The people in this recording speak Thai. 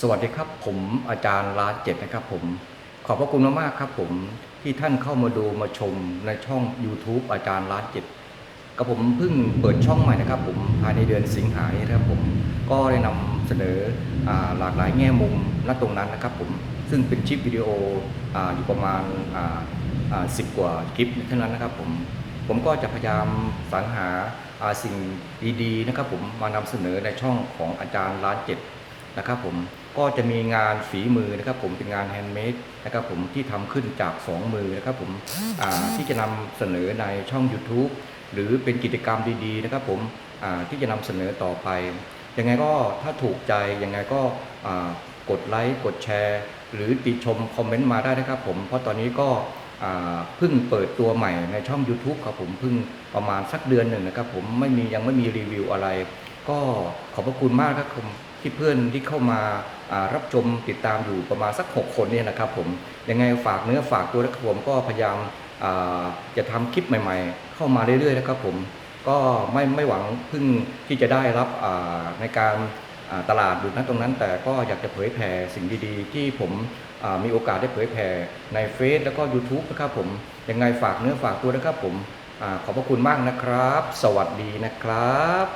สวัสดีครับ ผมอาจารย์ร้าเจ็ดนะครับผม ขอบพระคุณมากๆครับผมที่ท่านเข้ามาดูมาชมในช่อง YouTube อาจารย์ร้าเจ็ดกับผมเพิ่งเปิดช่องใหม่นะครับ ผมภายในเดือนสิงหานี้นะครับผมก็ได้นำเสนอหลากหลายแง่มุมณตรงนั้นนะครับผมซึ่งเป็นคลิปวิดีโอออยู่ประมาณสิบกว่าคลิปเท่านั้นนะครับผมผมก็จะพยายามสรรหาสิ่งดีๆนะครับผมมานำเสนอในช่องของอาจารย์ร้านเจ็ด นะครับผมก็จะมีงานฝีมือนะครับผมเป็นงานแฮนด์เมดนะครับผมที่ทำขึ้นจาก 2 มือนะครับผมที่จะนำเสนอในช่อง YouTube หรือเป็นกิจกรรมดีๆนะครับผมที่จะนำเสนอต่อไป ยังไงก็ถ้าถูกใจ ยังไงก็กดไลค์กดแชร์ หรือติชมคอมเมนต์มาได้นะครับผมเพราะตอนนี้ก็เพิ่งเปิดตัวใหม่ในช่อง YouTube ครับผมเพิ่งประมาณสักเดือนหนึ่งนะครับผมไม่มียังไม่มีรีวิวอะไร ก็ขอบพระคุณมากครับที่เพื่อนที่เข้ามารับชมติดตามอยู่ประมาณสัก 6 คนเนี่ยนะครับผมยังไงฝากเนื้อฝากตัวนะครับผมก็พยายามจะทำคลิปใหม่ ๆ เข้ามาเรื่อยๆนะครับผมก็ไม่ไม่หวังพึ่งที่จะได้รับในการตลาดดูนะตรงนั้น แต่ก็อยากจะเผยแผ่สิ่งดีๆ ที่ผมมีโอกาสได้เผยแผ่ในเฟซแล้วก็ YouTube นะครับผมยังไงฝากเนื้อฝากตัวนะครับผมอขอบพระคุณมากนะครับ สวัสดีนะครับ